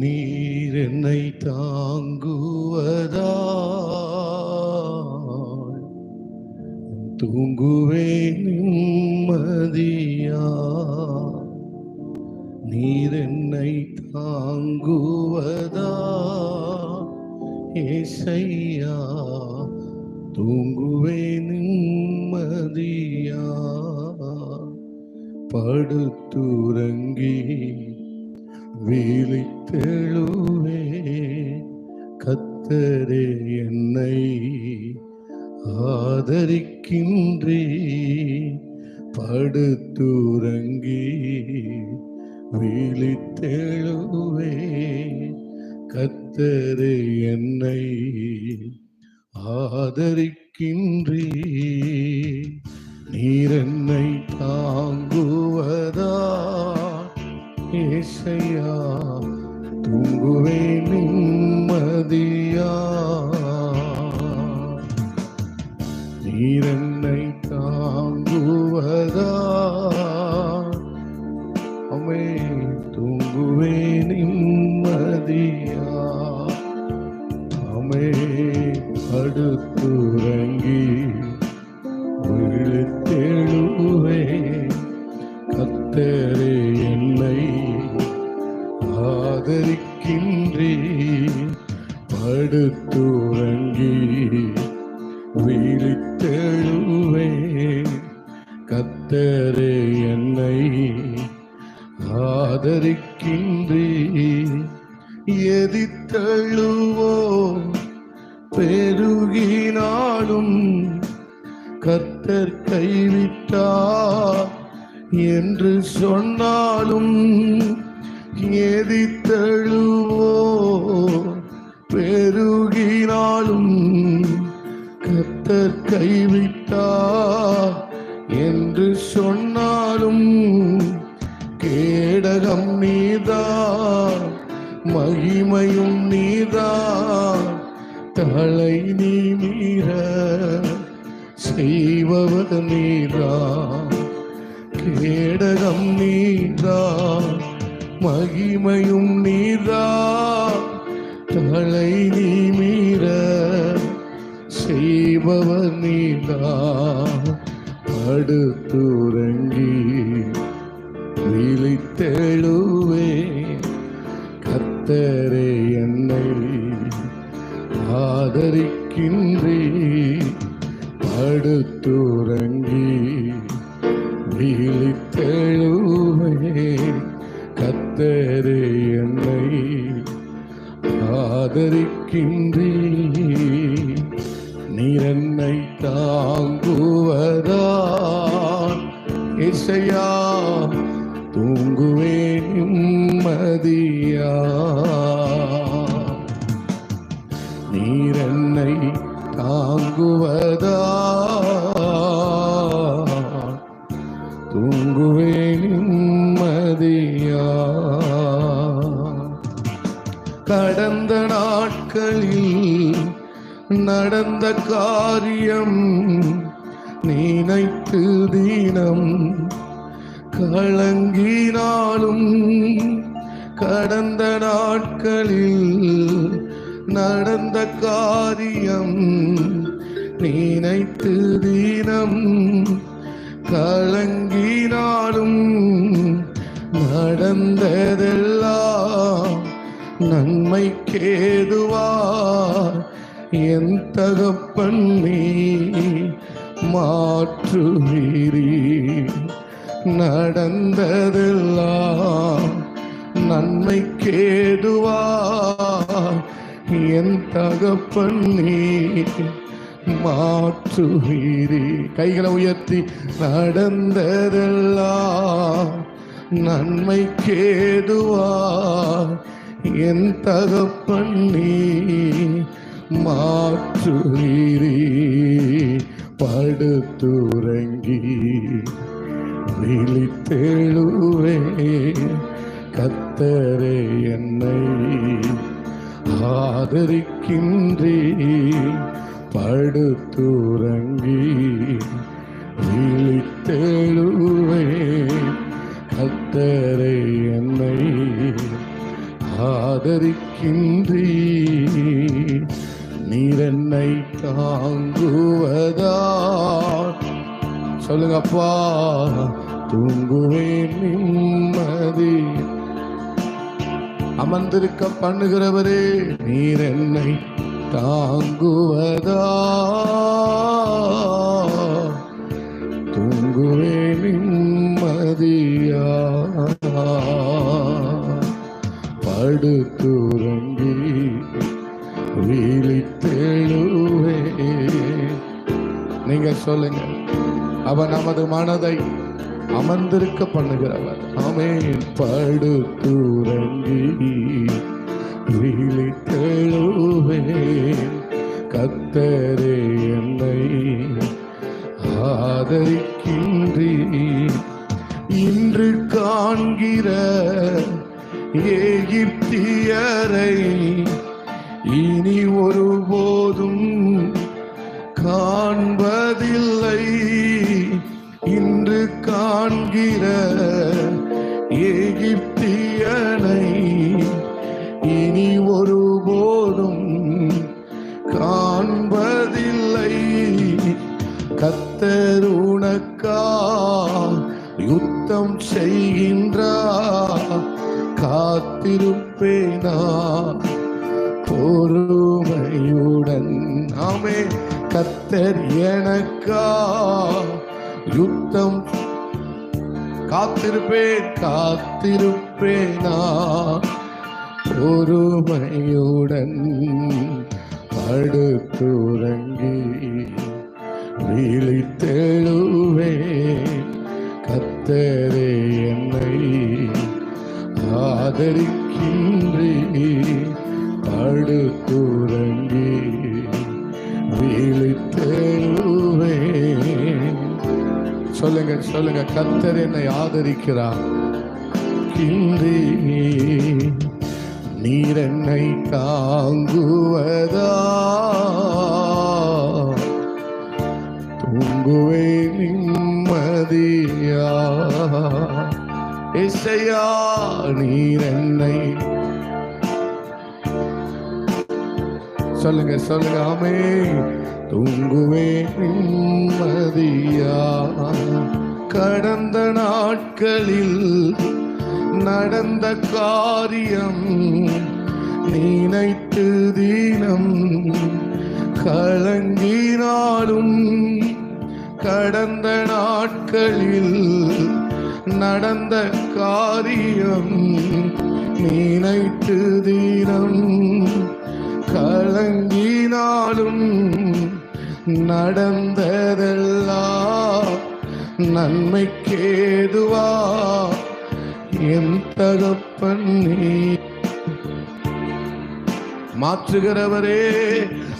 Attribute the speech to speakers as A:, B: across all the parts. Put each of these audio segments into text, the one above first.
A: நீர் என்னை தாங்குவதா? தூங்குவேன் நிம்மதியா? நீர் என்னை தாங்குவதா? ஏசையா தூங்குவேன் நிம்மதியா? படுத்துறங்கி விழித்தெழுவே கத்தரே என்னை ஆதரிக்கின்றே படுத்துறங்கி விழித்தெழுவே கத்தரே என்னை ஆதரிக்கின்றே. கர்த்தர் கைவிட்டார் என்று சொன்னாலும் கேடகம் நீதான் மகிமையும் நீதான் தலை நீ மீற செய்பவர் நீதான் கேடகம் நீதான் மகிமையும் நீதான் தலை நீ மீற செய் செய்பவர் நீதான் அடுத்துறங்கி விழித்தெழுவே. கத்தரே என்னை ஆதரிக்கின்றே. அடுத்துறங்கி விழித்தெழுவே. கத்தரே என்னை ஆதரிக்கின்றே. கடந்த நாட்களில் நடந்த காரியம் நினைத்து தீனம் கலங்கினாலும் கடந்த நாட்களில் நடந்த காரியம் நினைத்து தீனம் கலங்கினாலும் நடந்ததெல்லாம் நன்மை நன்மைக்கேதுவா என் தகப்பன் நீ மாற்றுவீரி. நடந்ததெல்லாம் நன்மை நன்மைக்கேதுவா என் தகப்பன் நீ மாற்றுவீரி. கைகளை உயர்த்தி நடந்ததெல்லாம் நன்மை நன்மைக்கேதுவா என் தகப்பன் நீ மாற்றுவீரி படுத்துறங்கி விழித்தெழுவே கத்தரே என்னை ஆதரிக்கின்றே படுத்துறங்கி விழித்தெழுவே கத்தரை என்னை ஆதரிக்கின்றீ நீர் தாங்குவதா? சொல்லுங்க அப்பா தூங்குவேன் நிம்மதி. அமர்ந்திருக்க பண்ணுகிறவரே நீர் என்னை தாங்குவதா? தூங்குவேன் நிம்மதியா? படுத்துறங்கி விழித்தெழுவே நீங்க சொல்லுங்க. அவன் நமது மனதை அமர்ந்திருக்க பண்ணுகிறவர். ஆமென். படுத்துறங்கி விழித்தெழுவேன் கத்தரே என்னை ஆதரிக்கின்றி இன்று காண்கிற ஏகிப்தியரை இனி ஒருபோதும் காண்பதில்லை. இன்று காண்கிற ஏகிப்தியனை இனி ஒருபோதும் காண்பதில்லை. கத்தருணக்கா யுத்தம் செய்கின்ற பொறுமையுடன். ஆமே கத்தர் எனக்கா? யுத்தம் காத்திருப்பேன் காத்திருப்பேனா? பொறுமையுடன் படுத்துறங்கி விழித்தெழுவே கத்தரே என்னை ஆதரிக்கின்ற படுத்துறங்கி விழித்தெழுவே. சொல்லுங்க சொல்லுங்க கத்தர் என்னை ஆதரிக்கிறார். கிந்தி நீர் என்னை தாங்குவதா? தூங்குவே நிம்மதியா? இசையா நீர் என்னை சொல்லுங்க சொல்லுங்க ஆமே. தூங்குவே நிம்மதியா. கடந்த நாட்களில் நடந்த காரியம் நினைத்து தீனம் கலங்கினாலும் கடந்த நாட்களில் நடந்த காரியம் நினைத்து தீனம் கலங்கினாலும் நடந்ததெல்லாம் நன்மைக்கேதுவா? என் தகப்பன் நீ. மாற்றுகிறவரே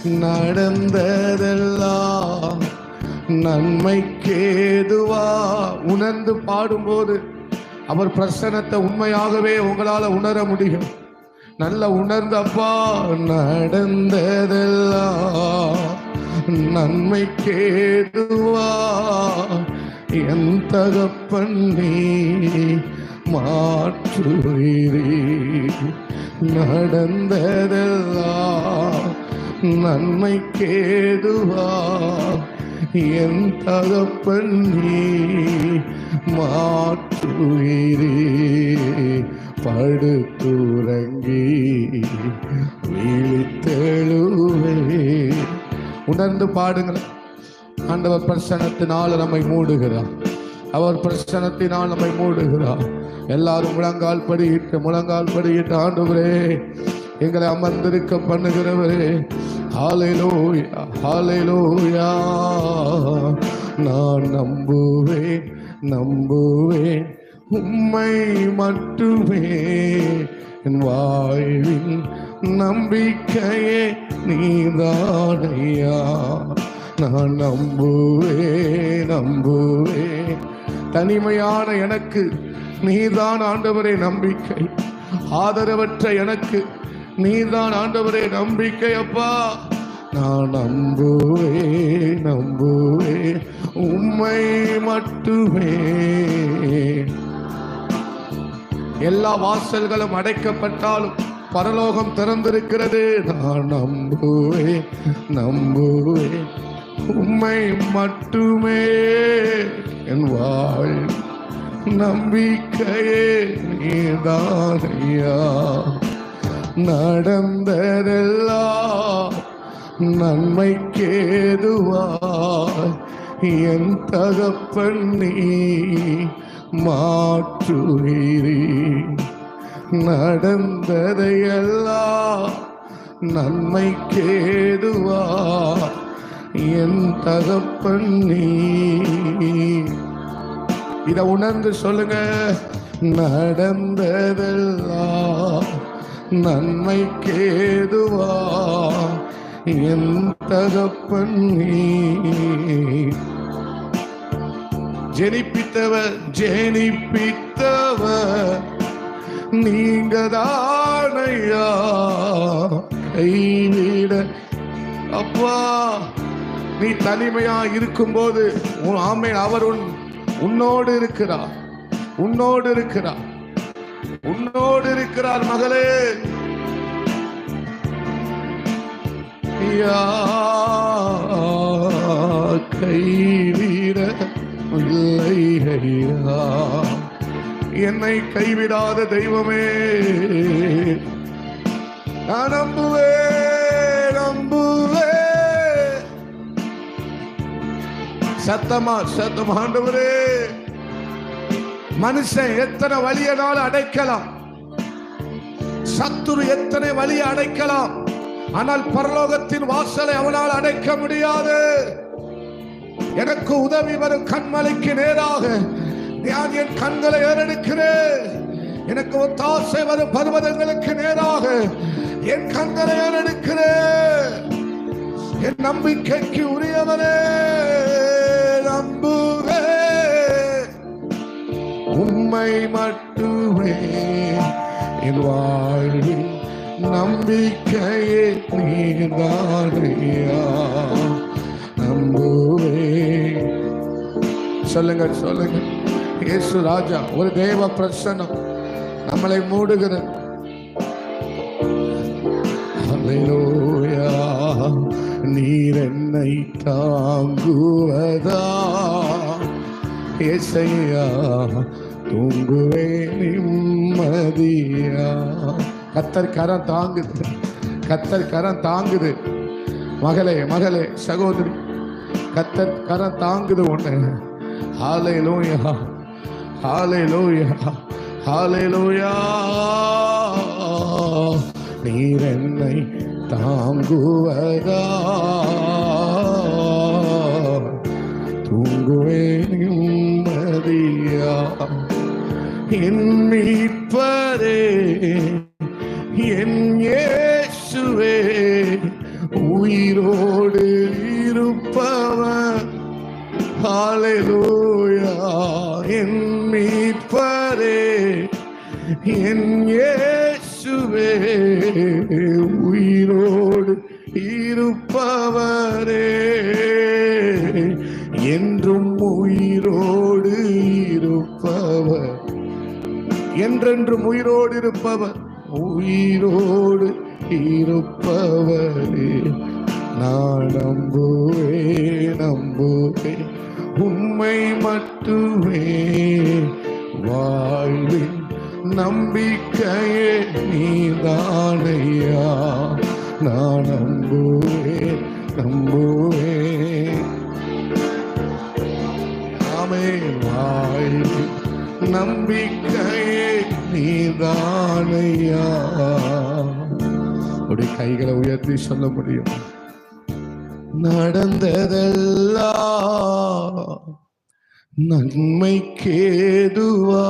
A: நடந்ததெல்லாம் நன்மைக்கேதுவா? உணர்ந்து பாடும்போது அவர் பிரசனத்தை உண்மையாகவே உங்களால் உணர முடியும். நல்ல உணர்ந்தப்பா நடந்ததெல்லாம் நன்மைக்கேதுவா என் தகப்பன் நீ மாற்றுகிறீ நடந்ததெல்லாம் நன்மைக்கேதுவா என் தகப்பன் நீ மாற்றுகிறீ படுத்துறங்கி விழித்தெழுவே உணர்ந்து பாடுங்கள். ஆண்டவர் பிரசனத்தினால் நம்மை மூடுகிறார். அவர் பிரசனத்தினால் நம்மை மூடுகிறார். எல்லாரும் முழங்கால் படியிட்டு முழங்கால் படியிட்டு ஆண்டுவரே எங்களை அமர்ந்திருக்க பண்ணுகிறவரே ஹalleluya ஹalleluya. நான் நம்புவேன் நம்புவேன். உம்மை மட்டுமே. என் வாழ்வின் நம்பிக்கையே நீதானையா? நான் நம்புவே நம்புவே. தனிமையான எனக்கு நீதான் ஆண்டவரே நம்பிக்கை. ஆதரவற்ற எனக்கு நீதான் ஆண்டவரே நம்பிக்கை அப்பா. நான் நம்புவே நம்புவே. உம்மை மட்டுமே. எல்லா வாசல்களும் அடைக்கப்பட்டாலும் பரலோகம் திறந்திருக்கிறது. நான் நம்புவேன் நம்புவேன். உம்மை மட்டுமே. என் வாழ் நம்பிக்கையே நீதானையா? நடந்ததெல்லாம் நன்மைக்கேதுவாய் என் தகப்பன் நீ மாற்றுகிறீ நடந்ததையெல்லாம் நன்மைக்கேதுவா என் தகப்பன் நீ இதை உணர்ந்து சொல்லுங்க. நடந்ததெல்லாம் நன்மைக்கேதுவா என் தகப்பன் நீ ஜெனிப்பித்தவர் ஜெனிப்பித்தவர் நீங்க தானையா கைவிட அப்பா நீ தனிமையா இருக்கும்போது உன் ஆமை அவர் உன் உன்னோடு இருக்கிறார். உன்னோடு இருக்கிறார். உன்னோடு இருக்கிறார் மகளே. யா கை என்னை கைவிடாத தெய்வமே நான் நம்புவே நம்புவே சத்தமா சத்தம் ஆண்டவரே. மனுஷன் எத்தனை வழியனால அடைக்கலாம்? சத்துரு எத்தனை வழியை அடைக்கலாம்? ஆனால் பரலோகத்தின் வாசலை அவனால் அடைக்க முடியாது. எனக்கு உதவி வரும் கண்மலைக்கு நேராக. நான் என் கண்களை ஏறெடுக்கிறேன். எனக்கு ஒத்தாசை வரும் பருவதங்களுக்கு நேராக. என் கண்களை ஏறெடுக்கிறேன். என் நம்பிக்கைக்கு உரியவனே நம்புவே. உண்மை மட்டுமே என் வாழ்வில் நம்பிக்கையே நீதானையா நம்புவே. சொல்லுங்க சொல்லுங்க. இயேசு ராஜா ஒரு தேவ பிரசன்னம் நம்மளை மூடுகிறது. நீர் என்னை தாங்குவதா? இசையா தூங்குவே நிம்மதியா? கத்தர் கரம் தாங்குது. கத்தர் கரம் தாங்குது. மகளே மகளே சகோதரி கத்தர் கரம் தாங்குது ஒன்று ஹாலே லோயா ஹாலே லோயா ஹாலே லோயா நீர் என்னை தாங்குவதா? தூங்குவேன் நிம்மதியா? என் மீட்பரே என் இயேசுவே உயிரோடு ஹalleluya என் மீட்பரே என் இயேசுவே உயிரோடு இருப்பவரே. என்றும் உயிரோடு இருப்பவர். என்றென்றும் உயிரோடு இருப்பவர். உயிரோடு இருப்பவரே. நான் நம்புவே நம்புவே உண்மை மட்டுமே. வாழ்வின் நம்பிக்கையே நீதானையா? நான் நம்புவே நம்புவே. ஆமே வாழ்வின் நம்பிக்கையே நீதானையா? உடைய கைகளை உயர்த்தி சொல்ல முடியும்? நடந்ததெல்லாம் நன்மைக்கேதுவா?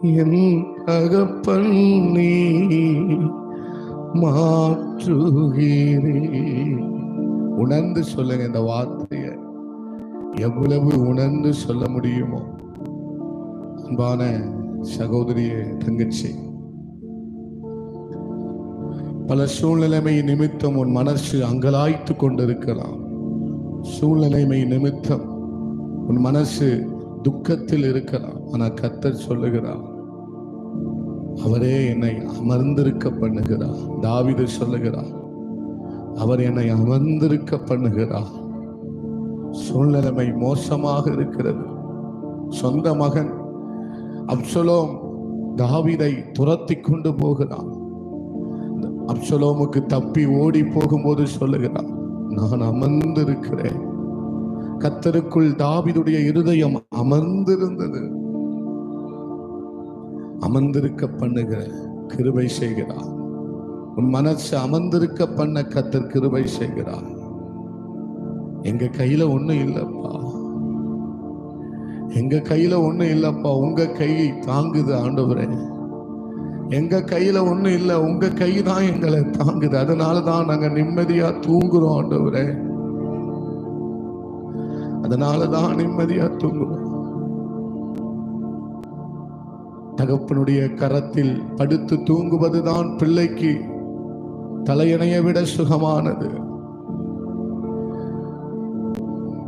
A: என் அகப்பண்ணி நீ மாற்றுகிறே உணர்ந்து சொல்லுங்க இந்த வார்த்தையை. எவ்வளவு உணர்ந்து சொல்ல முடியுமோ? அன்பான சகோதரியே தங்கச்சி. பல சூழ்நிலைமை நிமித்தம் உன் மனசு அங்கலாய்த்து கொண்டிருக்கலாம். சூழ்நிலைமை நிமித்தம் உன் மனசு துக்கத்தில் இருக்கலாம். ஆனால் கத்தர் சொல்லுகிறார் அவரே என்னை அமர்ந்திருக்க பண்ணுகிறார். தாவிது சொல்லுகிறார் அவர் என்னை அமர்ந்திருக்க பண்ணுகிறார். சூழ்நிலைமை மோசமாக இருக்கிறது. சொந்த மகன் அப்சலோம் தாவிதை துரத்தி கொண்டு போகிறான். அப்சலோமுக்கு தப்பி ஓடி போகும்போது சொல்லுகிறான் நான் அமர்ந்திருக்கிறேன். கத்தருக்குள் தாவிதுடைய இருதயம் அமர்ந்திருந்தது. அமர்ந்திருக்க பண்ணுகிற கிருபை செய்கிறார். உன் மனசு அமர்ந்திருக்க பண்ண கத்தர் கிருபை செய்கிறார். எங்க கையில ஒண்ணும் இல்லப்பா. எங்க கையில ஒண்ணும் இல்லப்பா. உங்க கை தாங்குது ஆண்டவரே. எங்க கையில ஒண்ணும் இல்லை உங்க கை தான் எங்களை தாங்குது. அதனால தான் நாங்க நிம்மதியா தூங்குறோம் ஆண்டவரே. அதனால தான் நிம்மதியா தூங்குறோம். தகப்பனுடைய கரத்தில் படுத்து தூங்குவதுதான் பிள்ளைக்கு தலையணைய விட சுகமானது.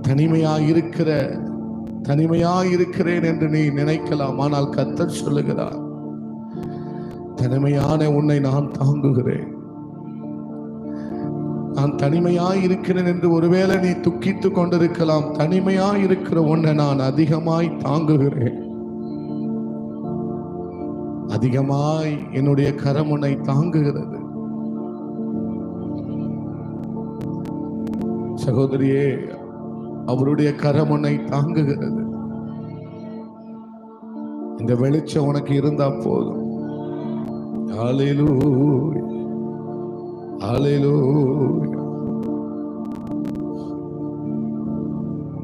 A: தனிமையாக இருக்கிற தனிமையாக இருக்கிறேன் என்று நீ நினைக்கலாம் ஆனால் கத்தர் சொல்லுகிறார் தனிமையான உன்னை நான் தாங்குகிறேன். நான் தனிமையாய் இருக்கிறேன் என்று ஒருவேளை நீ துக்கித்துக் கொண்டிருக்கலாம். தனிமையாய் இருக்கிற உன்னை நான் அதிகமாய் தாங்குகிறேன். அதிகமாய் என்னுடைய கரம் உன்னை தாங்குகிறது. சகோதரியே அவருடைய கரம் உன்னை தாங்குகிறது. இந்த வெளிச்சம் உனக்கு இருந்தா போதும். ஹalleluya ஹalleluya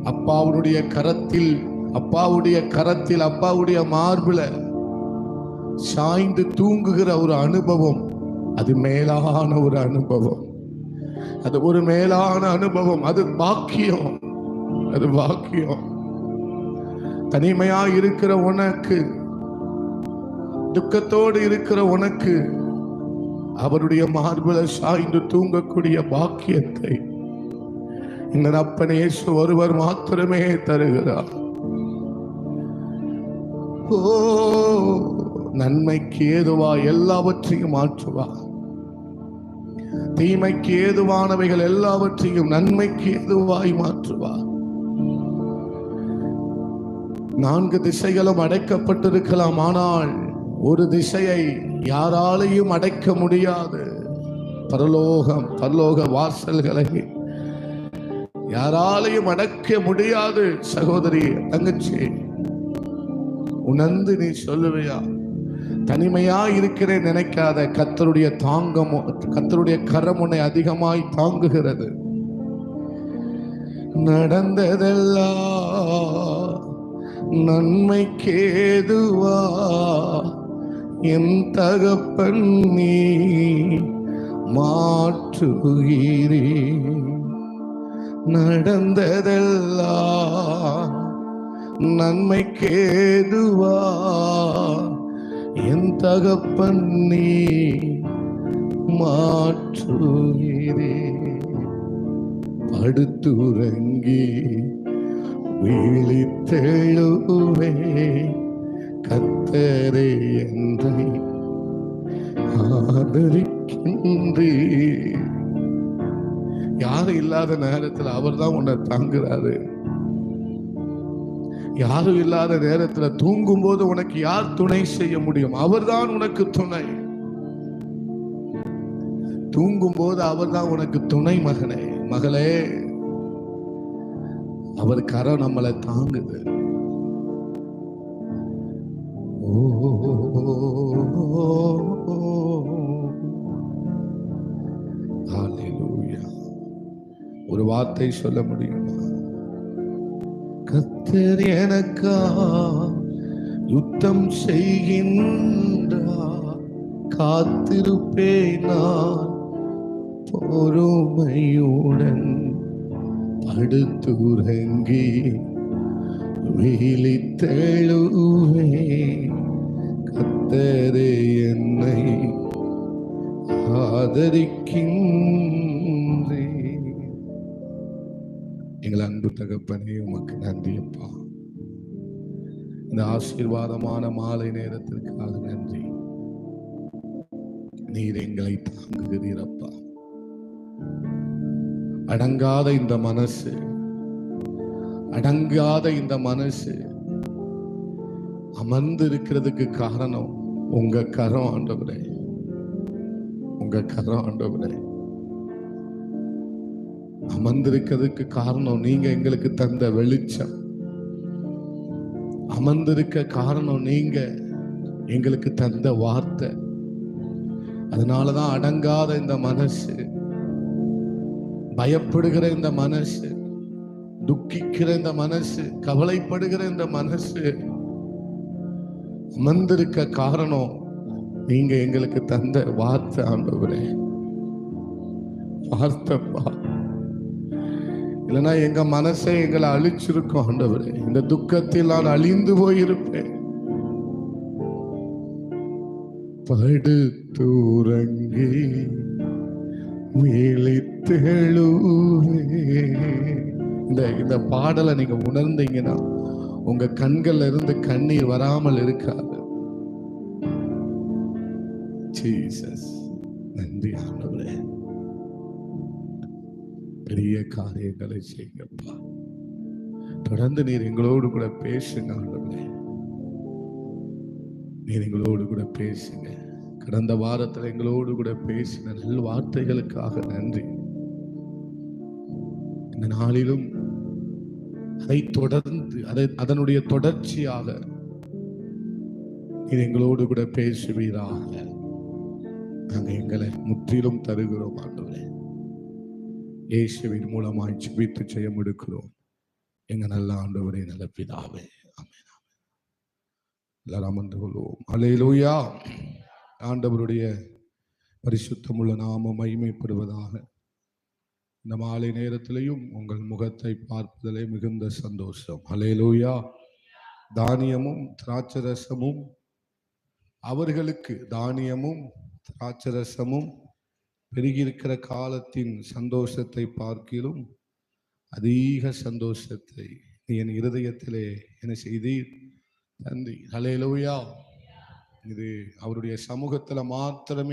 A: அப்பாவுடைய கரத்தில் அப்பாவுடைய கரத்தில் அப்பாவுடைய மார்பில சாய்ந்து தூங்குகிற ஒரு அனுபவம் அது மேலான ஒரு அனுபவம். அது ஒரு மேலான அனுபவம் அது பாக்கியம் அது பாக்கியம். தனிமையா இருக்கிற உனக்கு துக்கத்தோடு இருக்கிற உனக்கு அவருடைய மார்பில சாய்ந்து தூங்கக்கூடிய பாக்கியத்தை இந்த அப்பன் இயேசு ஒருவர் மாத்திரமே தருகிறார். ஓ நன்மைக்கு ஏதுவா எல்லாவற்றையும் மாற்றுவா? தீமைக்கு ஏதுவானவைகள் எல்லாவற்றையும் நன்மைக்கு ஏதுவாய் மாற்றுவா? நான்கு திசைகளும் அடைக்கப்பட்டிருக்கலாம் ஆனால் ஒரு திசையை யாராலையும் அடைக்க முடியாது. பரலோகம் பரலோக வாசல்களை யாராலையும் அடக்க முடியாது சகோதரி தங்கச்சி. உணர்ந்து நீ சொல்லுவையா? தனிமையா இருக்கிறேன் நினைக்காத கத்தருடைய தாங்கமோ கத்தருடைய கரம் உன்னை அதிகமாய் தாங்குகிறது. நடந்ததெல்லாம் நன்மைக்கேதுவா? என் தகப்பன் நீ மாற்றுகிறீ. நடந்ததெல்லாம் நன்மைக்கேதுவா? என் தகப்பன் நீ மாற்றுகிறே. படுத்துறங்கி விழித்தெழுவே கத்தரே என்று ஆதரிக்கின்றே. யாரும் இல்லாத நேரத்தில் அவர் தான் உன்னை தாங்குறாரு. யாரும் இல்லாத நேரத்துல தூங்கும் போது உனக்கு யார் துணை செய்ய முடியும்? அவர்தான் உனக்கு துணை. தூங்கும் போது அவர்தான் உனக்கு துணை மகனே. மகளே அவர் கரம் நம்மளை தாங்குது. வார்த்தை சொல்ல முடியுமா. கத்தர் எனக்கா யுத்தம் செய்கின்றார் காத்திருப்பேன் நான் பொறுமையுடன். படுத்துறங்கி விழித்தெழுவே கத்தரே என்னை ஆதரிக்கின்ற அன்பு தகப்பனே உமக்கு நன்றியப்பா இந்த ஆசீர்வாதமான மாலை நேரத்திற்காக நன்றி. நீர் எங்களை தாங்குகிறீரப்பா அடங்காத இந்த மனசு அடங்காத இந்த மனசு அமர்ந்து இருக்கிறதுக்கு காரணம் உங்க கரம் ஆண்டவரே. உங்க கரம் ஆண்டவரே. அமர்ந்திருக்கிறதுக்கு காரணம் நீங்க எங்களுக்கு தந்த வெளிச்சம். அமர்ந்திருக்க காரணம் நீங்க எங்களுக்கு தந்த வார்த்தை. அதனாலதான் அடங்காத இந்த மனசு பயப்படுகிற இந்த மனசு துக்கிக்கிற இந்த மனசு கவலைப்படுகிற இந்த மனசு அமர்ந்திருக்க காரணம் நீங்க எங்களுக்கு தந்த வார்த்தை ஆண்டவரே. வார்த்தைப்பா இல்லைன்னா எங்க மனசை எங்களை அழிச்சிருக்கும் ஆண்டவர். இந்த துக்கத்தில் நான் அழிந்து போயிருப்பேன். படுத்துறங்கி இந்த இந்த பாடலை நீங்க உணர்ந்தீங்கன்னா உங்க கண்கள்ல இருந்து கண்ணீர் வராமல் இருக்காது. ஜீசஸ் நன்றி ஆண்டவரே. பெரிய காரியங்களை செய்யப்பா தொடர்ந்து நீர் எங்களோடு கூட பேசுங்க ஆண்டவரே நீர் எங்களோடு கூட பேசுங்க கடந்த வாரத்தில் எங்களோடு கூட பேசின நல் வார்த்தைகளுக்காக நன்றி. இந்த நாளிலும் அதை தொடர்ந்து அதை அதனுடைய தொடர்ச்சியாக நீர் எங்களோடு கூட பேசுவீராக. நாங்கள் எங்களை முற்றிலும் தருகிறோம் ஆண்டவரே. இயேசுவின் மூலமாய் ஜிபித்து ஜெயம் எடுக்கிறோம். எங்க நல்ல ஆண்டவரே நல்ல பிதாவே. ஆமென் எல்லாரும் அமர்ந்து கொள்வோம். அலையிலூயா ஆண்டவருடைய பரிசுத்தமுள்ள நாம மகிமைப்படுவதாக. இந்த மாலை நேரத்திலையும் உங்கள் முகத்தை பார்ப்பதிலே மிகுந்த சந்தோஷம். அலையிலூயா தானியமும் திராட்சரசமும் அவர்களுக்கு தானியமும் திராட்சரசமும் பெருகியிருக்கிற காலத்தின் சந்தோஷத்தை பார்க்கிலும் அதிக சந்தோஷத்தை நீ என் இருதயத்திலே என்ன செய்தீர்? தந்தி ஹalleluya இது அவருடைய சமூகத்தில் மாத்திரமே